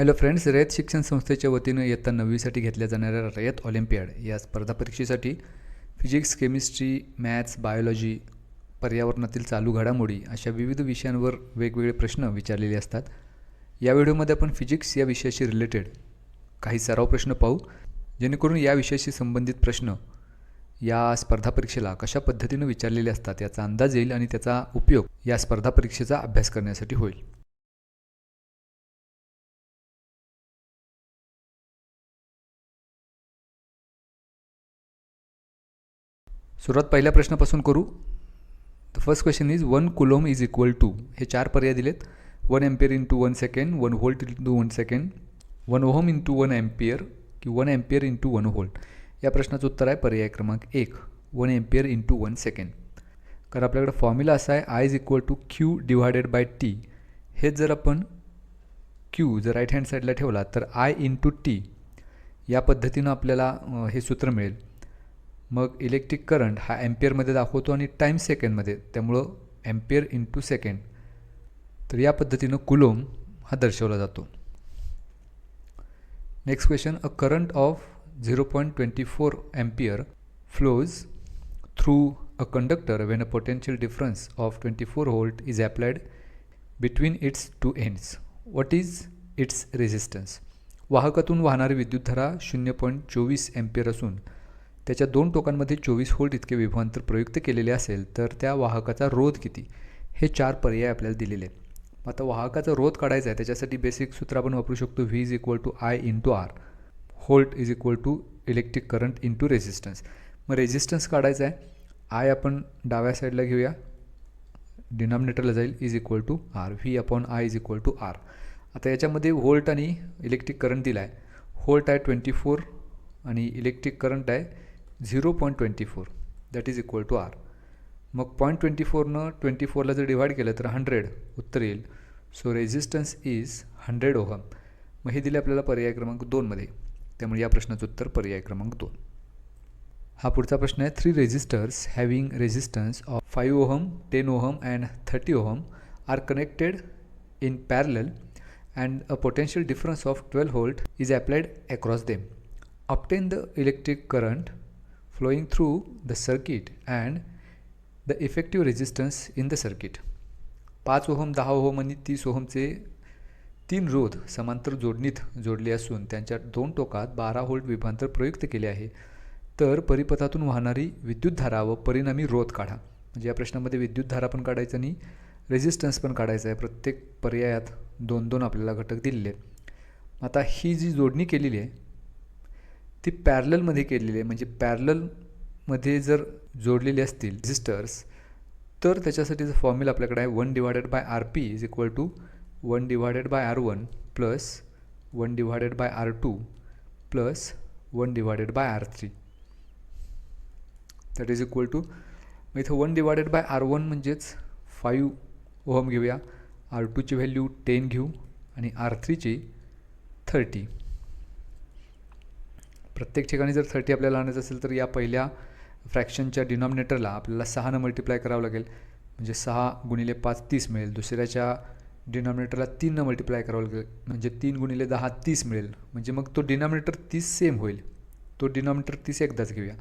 Hello friends रयत शिक्षण संस्थेच्या वतीनं इयत्ता नववीसाठी घेतल्या जाणाऱ्या रयत ऑलिम्पियाड या स्पर्धा परीक्षेसाठी फिजिक्स केमिस्ट्री मॅथ्स बायोलॉजी पर्यावरणातील चालू घडामोडी अशा विविध विषयांवर वेगवेगळे प्रश्न विचारलेले असतात. या व्हिडिओमध्ये आपण फिजिक्स या विषयाशी रिलेटेड काही सराव प्रश्न पाहू. जेणेकरून या विषयाशी संबंधित प्रश्न या स्पर्धा परीक्षेला कशा पद्धतीनं विचारलेले असतात याचा अंदाज येईल आणि त्याचा उपयोग या स्पर्धा परीक्षेचा अभ्यास करण्यासाठी होईल. सुरुवात पहिल्या प्रश्नापासून करू. The first question is one coulomb is equal to हे चार पर्याय दिलेत. One ampere into one second one volt to one second one ohm to one ampere की one ampere into one volt या प्रश्नाचं उत्तर आहे पर्याय क्रमांक एक. One ampere into one second कारण आपल्याकडे फॉर्म्युला असा आहे I is equal to Q divided by T हेच जर आपण क्यू जर राईट हँड साईडला ठेवला तर आय इन टू टी या पद्धतीनं आपल्याला हे सूत्र मिळेल. मग इलेक्ट्रिक करंट हा ॲम्पियरमध्ये दाखवतो आणि टाईम सेकंडमध्ये त्यामुळं ॲम्पियर इंटू सेकंड तर या पद्धतीनं कुलोम हा दर्शवला जातो. Next question a current of zero point twenty four ampere flows through a conductor when a potential difference of twenty four volt is applied between its two ends what is its resistance वाहकातून वाहणारी विद्युतधारा शून्य point चोवीस ampere असून त्याच्या दोन टोकांमध्ये चोवीस volt इतके विभवांतर प्रयुक्त केलेले असेल तर त्या वाहकाचा रोध किती? हे चार पर्याय आपल्याला दिलेले आहेत. आता वाहकाचा रोध काढायचा आहे त्याच्यासाठी बेसिक सूत्र आपण वापरू शकतो V is equal to I into R volt is equal to electric current into resistance मग रेझिस्टन्स काढायचा आहे. आय आपण डाव्या साईडला घेऊया. डिनॉमिनेटरला जाईल. Is equal to R V upon I is equal to R आता याच्यामध्ये व्होल्ट आणि इलेक्ट्रिक करंट दिला आहे व्होल्ट आहे ट्वेंटी फोर आणि इलेक्ट्रिक करंट आहे zero point twenty four. That is equal to R मग पॉईंट ट्वेंटी फोरनं ट्वेंटी फोरला जर डिवाईड केलं तर हंड्रेड उत्तर येईल. So resistance is hundred ohm मग हे दिले आपल्याला पर्याय क्रमांक दोनमध्ये त्यामुळे या प्रश्नाचं उत्तर पर्याय क्रमांक दोन. हा पुढचा प्रश्न आहे. Three resistors having resistance of five ohm ten ohm and thirty ohm are connected in parallel and a potential difference of twelve volt is applied across them obtain the electric current flowing through the circuit and the effective resistance in the circuit. पाच ohm दहा ohm आणि तीस ओहमचे तीन रोध समांतर जोडणीत जोडले असून त्यांच्या दोन टोकात बारा होल्ट विभांतर प्रयुक्त केले आहे. तर परिपथातून वाहणारी विद्युतधारा व परिणामी रोध काढा. म्हणजे या प्रश्नामध्ये विद्युतधारा पण काढायचं आणि रेझिस्टन्स पण काढायचा आहे. प्रत्येक पर्यायात दोन दोन आपल्याला घटक दिलेले आहेत. आता ही जी जोडणी केलेली आहे ती पॅरललमध्ये केलेली आहे. म्हणजे पॅरललमध्ये जर जोडलेले असतील रेझिस्टर्स तर त्याच्यासाठीचं फॉर्म्युला आपल्याकडे आहे one divided by R P is equal to one divided by R one plus one divided by R two plus one divided by R three that is equal to मग इथं one divided by R one म्हणजेच five ohm घेऊया. R टूची value ten घेऊ आणि R थ्रीची thirty प्रत्येक ठिकाणी जर थर्टी आपल्याला आणायचं असेल तर या पहिल्या फ्रॅक्शनच्या डिनॉमिनेटरला आपल्याला सहानं मल्टिप्लाय करावं लागेल. म्हणजे सहा गुणिले पाच तीस मिळेल. दुसऱ्याच्या डिनॉमिनेटरला तीननं मल्टिप्लाय करावं लागेल. म्हणजे तीन गुणिले दहा तीस मिळेल. म्हणजे मग तो डिनॉमिनेटर तीस सेम होईल. तो डिनॉमिनेटर तीस एकदाच घेऊया.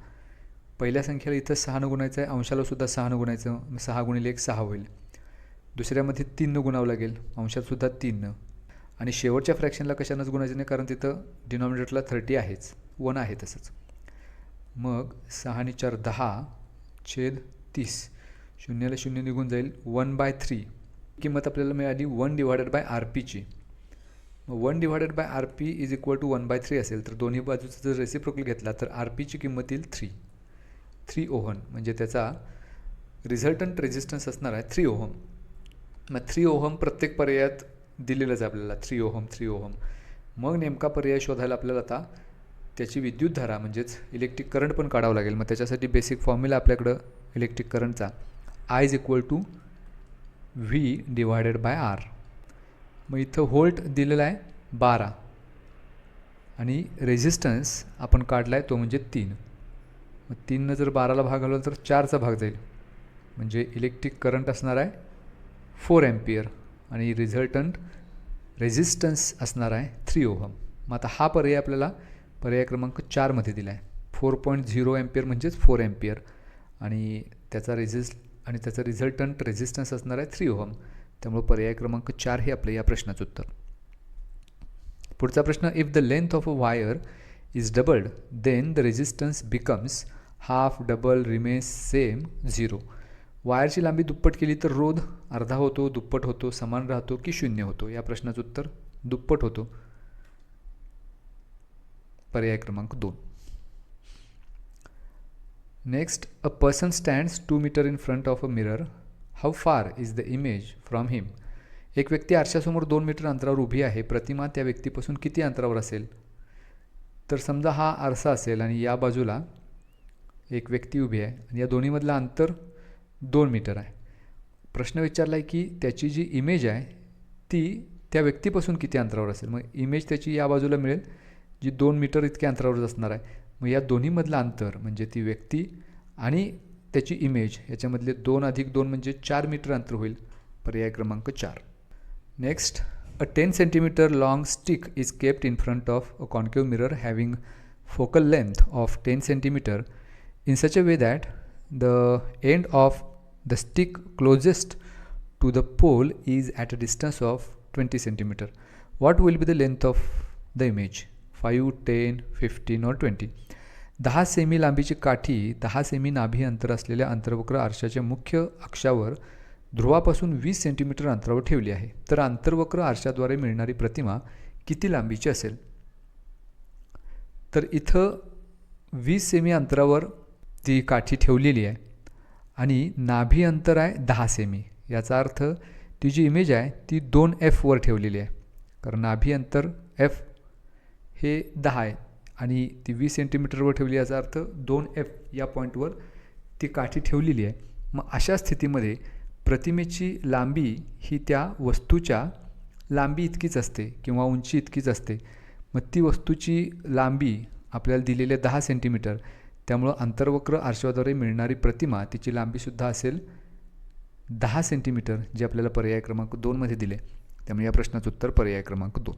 पहिल्या संख्येला इथं सहानं गुणायचं आहे अंशालासुद्धा सहानं गुणायचं. मग सहा गुणिले एक सहा होईल. दुसऱ्यामध्ये तीननं गुणावं लागेल. अंशातसुद्धा तीननं आणि शेवटच्या फ्रॅक्शनला कशानंच गुणायचं नाही कारण तिथं डिनॉमिनेटरला थर्टी आहेच. वन आहे तसंच. मग सहा आणि चार दहा छेद तीस शून्याला शून्य निघून जाईल वन बाय थ्री. किंमत आपल्याला मिळाली वन डिवायडेड बाय आर पीची मग one divided by R P is equal to one by three असेल तर दोन्ही बाजूचा जर रेसिप्रोकल घेतला तर आर पीची किंमत येईल थ्री. थ्री ओहन म्हणजे त्याचा रिझल्टंट रेझिस्टन्स असणार आहे थ्री ओहम. मग थ्री ओहम प्रत्येक पर्यायात दिलेलंच आहे आपल्याला थ्री ओहम थ्री ओहम. मग नेमका पर्याय शोधायला आपल्याला आता त्याची विद्युतधारा म्हणजेच इलेक्ट्रिक करंट पण काढावं लागेल. मग त्याच्यासाठी बेसिक फॉर्म्युला आपल्याकडं इलेक्ट्रिक करंटचा I is equal to V divided by R मग इथं व्होल्ट दिलेला आहे बारा. आणि रेझिस्टन्स आपण काढला आहे तो म्हणजे तीन. मग तीननं जर बाराला भाग घालवला तर चारचा भाग जाईल. म्हणजे इलेक्ट्रिक करंट असणार आहे फोर ॲम्पियर आणि रिझल्टंट रेझिस्टन्स असणार आहे थ्री ओहम मग आता हा पर्याय आपल्याला पर्याय क्रमांक चारमध्ये दिला आहे फोर पॉईंट झिरो एम्पियर म्हणजेच फोर एम्पियर आणि त्याचा रेझिस्ट आणि त्याचा रिझल्टंट रेझिस्टन्स असणार आहे थ्री ओहम त्यामुळे पर्याय क्रमांक चार हे आपलं या प्रश्नाचं उत्तर. पुढचा प्रश्न if the length of a wire is doubled then the resistance becomes half double remains same zero वायरची लांबी दुप्पट केली तर रोध अर्धा होतो दुप्पट होतो समान राहतो की शून्य होतो? या प्रश्नाचं उत्तर दुप्पट होतो. पर्याय क्रमांक दोन. Next a person stands two metre in front of a mirror how far is the image from him एक व्यक्ती आरशासमोर दोन मीटर अंतरावर उभी आहे. प्रतिमा त्या व्यक्तीपासून किती अंतरावर असेल? तर समजा हा आरसा असेल आणि या बाजूला एक व्यक्ती उभी आहे आणि या दोन्हीमधलं अंतर दोन मीटर आहे. प्रश्न विचारला आहे की त्याची जी इमेज आहे ती त्या व्यक्तीपासून किती अंतरावर असेल? मग इमेज त्याची या बाजूला मिळेल. जी दोन मीटर इतक्या अंतरावर असणार आहे. मग या दोन्हीमधलं अंतर म्हणजे ती व्यक्ती आणि त्याची इमेज याच्यामधले दोन अधिक दोन म्हणजे चार मीटर अंतर होईल. पर्याय क्रमांक चार. Next a ten centimetre long stick is kept in front of a concave mirror having focal length of ten centimetre in such a way that the end of the stick closest to the pole is at a distance of twenty centimetre what will be the length of the image five ten fifteen or twenty. दहा सेमी लांबीची काठी दहा semi नाभी अंतर असलेल्या अंतर्वक्र आरशाच्या मुख्य अक्षावर ध्रुवापासून वीस सेंटीमीटर अंतरावर ठेवली आहे. तर अंतर्वक्र आरशाद्वारे मिळणारी प्रतिमा किती लांबीची असेल? तर इथं वीस सेमी अंतरावर ती काठी ठेवलेली आहे आणि नाभी अंतर आहे दहा सेमी. याचा अर्थ ती जी इमेज आहे ती दोन एफवर ठेवलेली आहे. कारण नाभी अंतर एफ हे दहा आहे. आणि ती वीस सेंटीमीटरवर ठेवली याचा अर्थ दोन एफ या पॉईंटवर ती काठी ठेवलेली आहे. मग अशा स्थितीमध्ये प्रतिमेची लांबी ही त्या वस्तूच्या लांबी इतकीच असते किंवा उंची इतकीच असते. मग ती वस्तूची लांबी आपल्याला दिलेली आहे दहा सेंटीमीटर त्यामुळं आंतरवक्र आरशाद्वारे मिळणारी प्रतिमा तिची लांबीसुद्धा असेल दहा सेंटीमीटर जे आपल्याला पर्याय क्रमांक दोनमध्ये दिले. त्यामुळे या प्रश्नाचं उत्तर पर्याय क्रमांक दोन.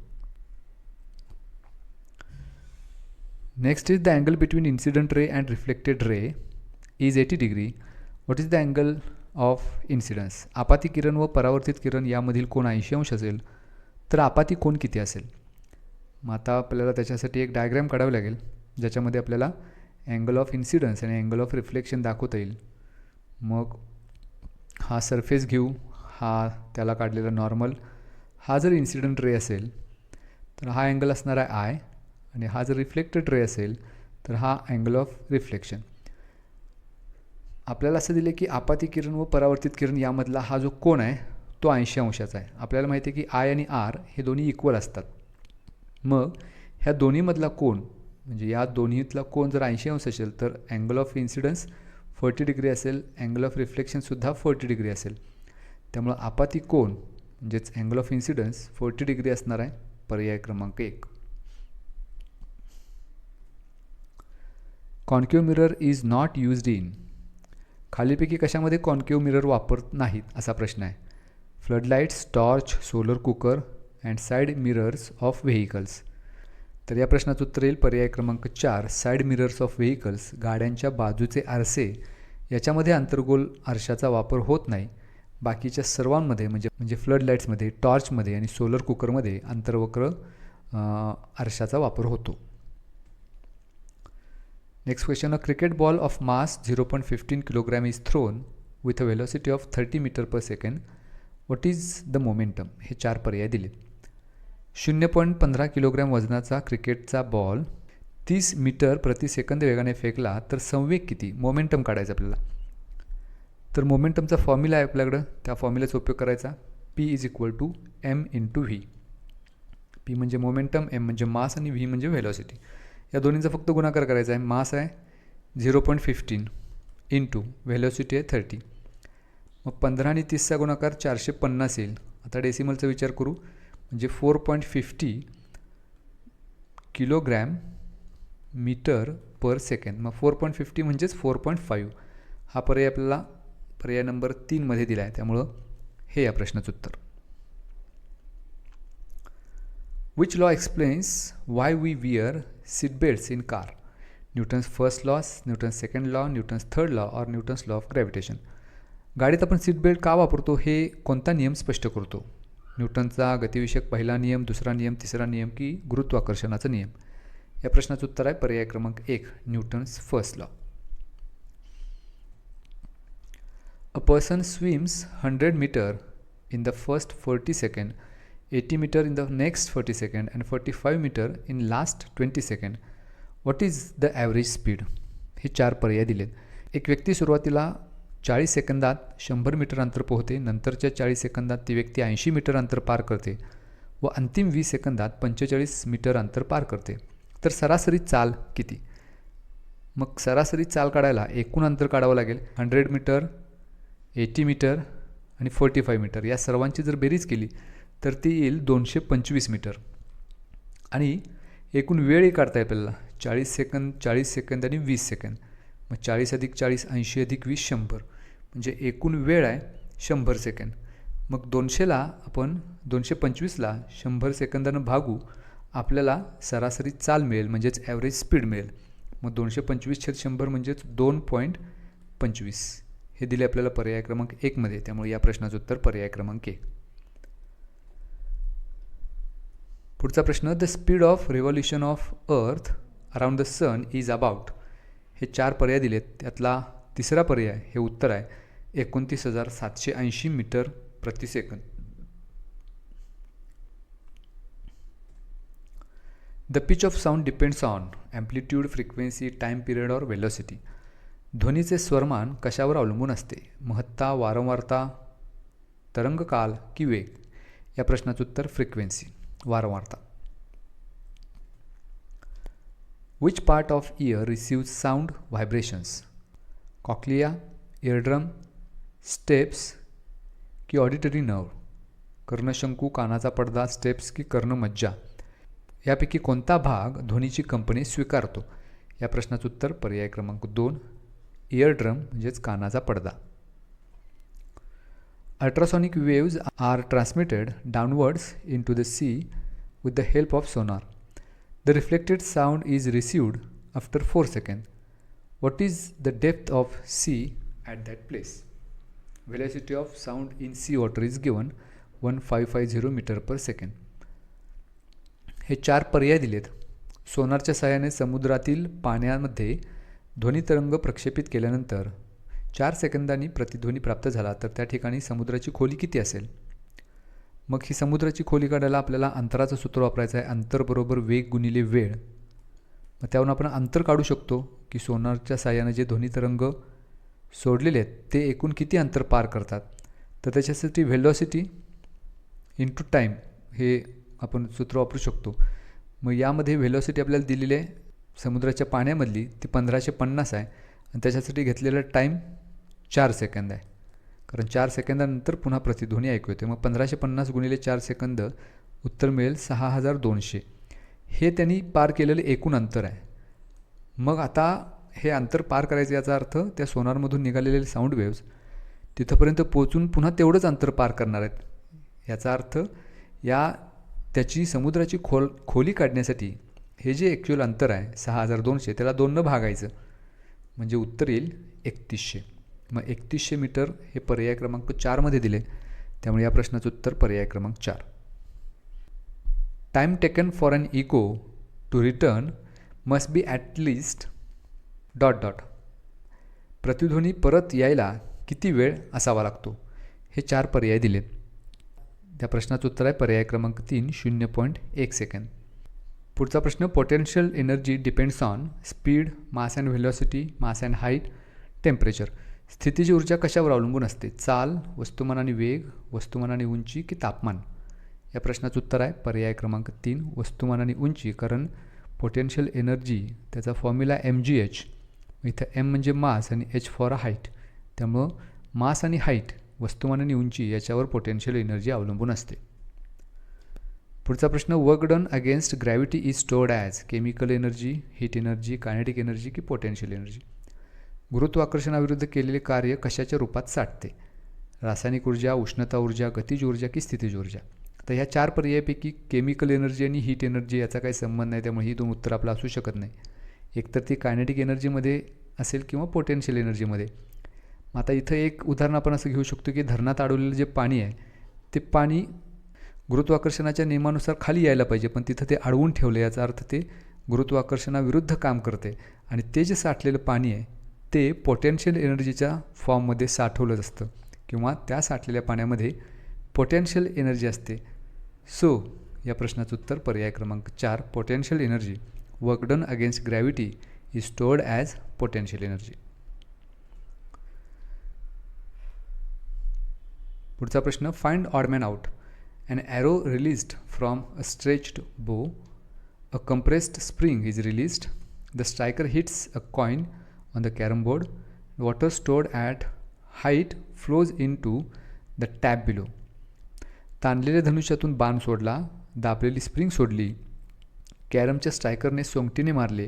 Next is the angle between incident ray and reflected ray is eighty degree What is the angle of incidence आपाती किरण व परावर्तित किरण यामधील कोण ऐंशी अंश असेल तर आपाती कोण किती असेल? मग आता आपल्याला त्याच्यासाठी एक डायग्रॅम काढावं लागेल ज्याच्यामध्ये आपल्याला अँगल ऑफ इन्सिडन्स आणि अँगल ऑफ रिफ्लेक्शन दाखवता येईल. मग हा सरफेस घेऊ हा त्याला काढलेला नॉर्मल हा जर इन्सिडंट रे असेल तर हा अँगल असणार आहे आय आणि हा जर रिफ्लेक्टेड रे असेल तर हा अँगल ऑफ रिफ्लेक्शन आपल्याला असं दिलं की आपाती किरण व परावर्तित किरण यामधला हा जो कोण आहे तो ऐंशी अंशाचा आहे. आपल्याला माहिती आहे की आय आणि आर हे दोन्ही इक्वल असतात. मग ह्या दोन्हीमधला कोण म्हणजे या दोन्हीतला कोण जर ऐंशी अंश असेल तर angle of incidence forty degree असेल अँगल ऑफ रिफ्लेक्शनसुद्धा फोर्टी डिग्री असेल. त्यामुळं आपाती कोण म्हणजेच angle of incidence forty degree असणार आहे पर्याय क्रमांक एक. Concave mirror is not used in. खालीपैकी कशामध्ये कॉन्क्यू मिरर वापरत नाहीत असा प्रश्न आहे. Floodlights torch solar cooker and side mirrors of vehicles तर या प्रश्नाचं उत्तर येईल पर्याय क्रमांक चार साईड मिरर्स ऑफ व्हेकल्स गाड्यांच्या बाजूचे आरसे याच्यामध्ये आंतरगोल आरशाचा वापर होत नाही. बाकीच्या सर्वांमध्ये म्हणजे म्हणजे फ्लड लाईट्समध्ये टॉर्चमध्ये आणि सोलर कुकरमध्ये आंतरवक्र आरशाचा वापर होतो. Next question a cricket ball of mass zero point fifteen kilogram is thrown with a velocity of thirty metre per second the is the momentum हे चार पर्याय दिले. शून्य पॉईंट पंधरा किलोग्रॅम वजनाचा क्रिकेटचा बॉल तीस मीटर प्रति सेकंद वेगाने फेकला तर संवेग किती? मोमेंटम काढायचा आपल्याला. तर मोमेंटमचा फॉर्म्युला आहे आपल्याकडं. त्या फॉर्म्युलाचा उपयोग करायचा. P is equal to M into V P म्हणजे मोमेंटम एम म्हणजे मास आणि व्ही म्हणजे व्हेलॉसिटी या दोन्हींचा फक्त गुणाकार करायचा आहे. मास आहे zero point fifteen into velocity आहे थर्टी मग पंधरा आणि तीसचा गुणाकार चारशे पन्नास येईल. आता डेसिमलचा विचार करू. म्हणजे four point fifty kilogram metre per second मग फोर पॉईंट फिफ्टी म्हणजेच फोर पॉईंट फाईव्ह हा पर्याय आपल्याला पर्याय नंबर तीनमध्ये दिला आहे. त्यामुळं हे या प्रश्नाचं उत्तर. Which law explains why we wear seat belts in car Newton's first laws Newton's second law Newton's third law और न्यूटन्स लॉ ऑफ ग्रॅव्हिटेशन गाडीत आपण सीट बेल्ट का वापरतो हे कोणता नियम स्पष्ट करतो? न्यूटनचा गतिविषयक पहिला नियम दुसरा नियम तिसरा नियम की गुरुत्वाकर्षणाचा नियम? या प्रश्नाचं उत्तर आहे पर्याय क्रमांक एक Newton's first law a person swims hundred metre in the first forty second 80 meter in the next 40 second and 45 meter in last 20 second. What is the average speed? हे चार पर्याय दिलेत. एक व्यक्ती सुरुवातीला चाळीस सेकंदात शंभर मीटर अंतर पोहते नंतरच्या चाळीस सेकंदात ती व्यक्ती ऐंशी मीटर अंतर पार करते व अंतिम वीस सेकंदात पंचेचाळीस मीटर अंतर पार करते. तर सरासरी चाल किती? मग सरासरी चाल काढायला एकूण अंतर काढावं लागेल. हंड्रेड मीटर एटी मीटर आणि फोर्टी फाय मीटर. या सर्वांची जर बेरीज केली तर ती येईल दोनशे पंचवीस मीटर. आणि एकूण वेळही काढता येईल आपल्याला. चाळीस सेकंद चाळीस सेकंद आणि वीस सेकंद. मग चाळीस अधिक चाळीस ऐंशी अधिक वीस शंभर. म्हणजे एकूण वेळ आहे शंभर सेकंद. मग दोनशेला आपण दोनशे पंचवीसला शंभर सेकंदानं भागू आपल्याला सरासरी चाल मिळेल म्हणजेच ॲव्हरेज स्पीड मिळेल. मग दोनशे पंचवीस छेद शंभर म्हणजेच दोन पॉईंट पंचवीस. हे दिले आपल्याला पर्याय क्रमांक एकमध्ये त्यामुळे या प्रश्नाचं उत्तर पर्याय क्रमांक एक. पुढचा प्रश्न the speed of revolution of earth around the sun is about हे चार पर्याय दिलेत. त्यातला तिसरा पर्याय हे उत्तर आहे. एकोणतीस हजार सातशे ऐंशी मीटर प्रतिसेकंद the pitch of sound depends on amplitude frequency time period or velocity ध्वनीचे स्वरमान कशावर अवलंबून असते? महत्ता वारंवारता तरंगकाल की वेग? या प्रश्नाचं उत्तर फ्रिक्वेन्सी वारंवारता which part of ear receive sound vibrations cochlea eardrum stapes की ऑडिटरी नर्व कर्णशंकू कानाचा पडदा स्टेप्स की कर्णमज्जा यापैकी कोणता भाग ध्वनीची कंपनी स्वीकारतो? या प्रश्नाचं उत्तर पर्याय क्रमांक दोन इयरड्रम म्हणजेच कानाचा पडदा. Ultrasonic waves are transmitted downwards into the sea with the help of sonar the reflected sound is received after four second what is the depth of sea at that place velocity of sound in sea water is given one five five zero metre per second हे चार पर्याय दिलेत. सोनारच्या सहाय्याने समुद्रातील पाण्यामध्ये ध्वनितरंग प्रक्षेपित केल्यानंतर चार सेकंदांनी प्रतिध्वनी प्राप्त झाला तर त्या ठिकाणी समुद्राची खोली किती असेल? मग ही समुद्राची खोली काढायला आपल्याला अंतराचं सूत्र वापरायचं आहे अंतर बरोबर वेग गुणिले वेळ. मग त्यावरून आपण अंतर काढू शकतो की सोनारच्या साह्यानं जे ध्वनी तरंग सोडलेले आहेत ते एकूण किती अंतर पार करतात? तर त्याच्यासाठी व्हेलॉसिटी इंटू टाईम हे आपण सूत्र वापरू शकतो. मग यामध्ये व्हेलॉसिटी आपल्याला दिलेली आहे समुद्राच्या पाण्यामधली ती पंधराशे पन्नास आहे. आणि त्याच्यासाठी घेतलेला टाईम चार सेकंद आहे. कारण चार सेकंदानंतर पुन्हा प्रतिध्वनी ऐकू येते. मग पंधराशे पन्नास गुणिले चार सेकंद उत्तर मिळेल सहा हजार दोनशे. हे त्यांनी पार केलेलं एकूण अंतर आहे. मग आता हे अंतर पार करायचं याचा अर्थ त्या सोनारमधून निघालेले साऊंड वेव्स तिथंपर्यंत पोचून पुन्हा तेवढंच अंतर पार करणार आहेत. याचा अर्थ या त्याची समुद्राची खोल खोली काढण्यासाठी हे जे ॲक्च्युअल अंतर आहे सहा हजार दोनशे त्याला दोननं भागायचं. म्हणजे उत्तर येईल एकतीसशे. मग एकतीसशे मीटर हे पर्याय क्रमांक चारमध्ये दिले. त्यामुळे या प्रश्नाचं उत्तर पर्याय क्रमांक चार. Time taken for an echo to return must be at least dot dot प्रतिध्वनी परत यायला किती वेळ असावा लागतो? हे चार पर्याय दिलेत त्या प्रश्नाचं उत्तर आहे पर्याय क्रमांक तीन शून्य पॉईंट एक सेकंद पुढचा प्रश्न potential energy depends on speed mass and velocity mass and height temperature स्थितीची ऊर्जा कशावर अवलंबून असते? चाल वस्तुमान आणि वेग वस्तुमान आणि उंची की तापमान? या प्रश्नाचं उत्तर आहे पर्याय क्रमांक तीन वस्तुमान आणि उंची कारण पोटेन्शियल एनर्जी त्याचा फॉर्म्युला एम जी एच इथं एम म्हणजे मास आणि एच फॉर अ हाईट त्यामुळं मास आणि हाईट वस्तुमान आणि उंची याच्यावर पोटेन्शियल एनर्जी अवलंबून असते. पुढचा प्रश्न work done against gravity is stored as chemical energy heat energy kinetic energy की पोटेन्शियल एनर्जी गुरुत्वाकर्षणाविरुद्ध केलेले कार्य कशाच्या रूपात साठते? रासायनिक ऊर्जा उष्णता ऊर्जा गतिज ऊर्जा की स्थितीज ऊर्जा? तर ह्या चार पर्यायापैकी केमिकल एनर्जी आणि हीट एनर्जी याचा काही संबंध नाही त्यामुळे ही दोन उत्तर आपलं असू शकत नाही. एकतर ती कायनेटिक एनर्जीमध्ये असेल किंवा पोटेन्शियल एनर्जीमध्ये. मग आता इथं एक उदाहरण आपण असं घेऊ शकतो की धरणात अडवलेलं जे पाणी आहे ते पाणी गुरुत्वाकर्षणाच्या नियमानुसार खाली यायला पाहिजे पण तिथं ते अडवून ठेवलं याचा अर्थ ते गुरुत्वाकर्षणाविरुद्ध काम करते. आणि ते जे साठलेलं पाणी आहे ते पोटेन्शियल एनर्जीच्या फॉर्ममध्ये साठवलं असतं किंवा त्या साठलेल्या पाण्यामध्ये पोटेन्शियल एनर्जी असते. सो या प्रश्नाचं उत्तर पर्याय क्रमांक चार potential energy work done against gravity is stored as potential energy पुढचा प्रश्न find odd man out an arrow released from a stretched bow a compressed spring is released the striker hits a coin on the carom board. Water stored at height flows into the tap below. ताणलेल्या धनुष्यातून बाण सोडला दाबलेली spring सोडली. कॅरमच्या स्ट्रायकरने सोंगटीने मारले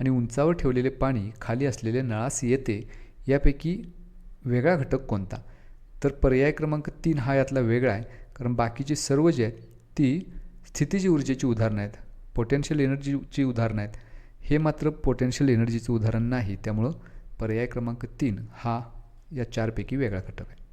आणि उंचावर ठेवलेले पाणी खाली असलेल्या नळास येते यापैकी वेगळा घटक कोणता? तर पर्याय क्रमांक तीन हा यातला वेगळा आहे कारण बाकीची सर्व जी आहेत ती स्थितीची ऊर्जेची उदाहरणं आहेत. पोटेन्शियल एनर्जीची उदाहरणं आहेत. हे मात्र पोटेन्शियल एनर्जीचं उदाहरण नाही. त्यामुळं पर्याय क्रमांक तीन हा या चारपैकी वेगळा घटक आहे.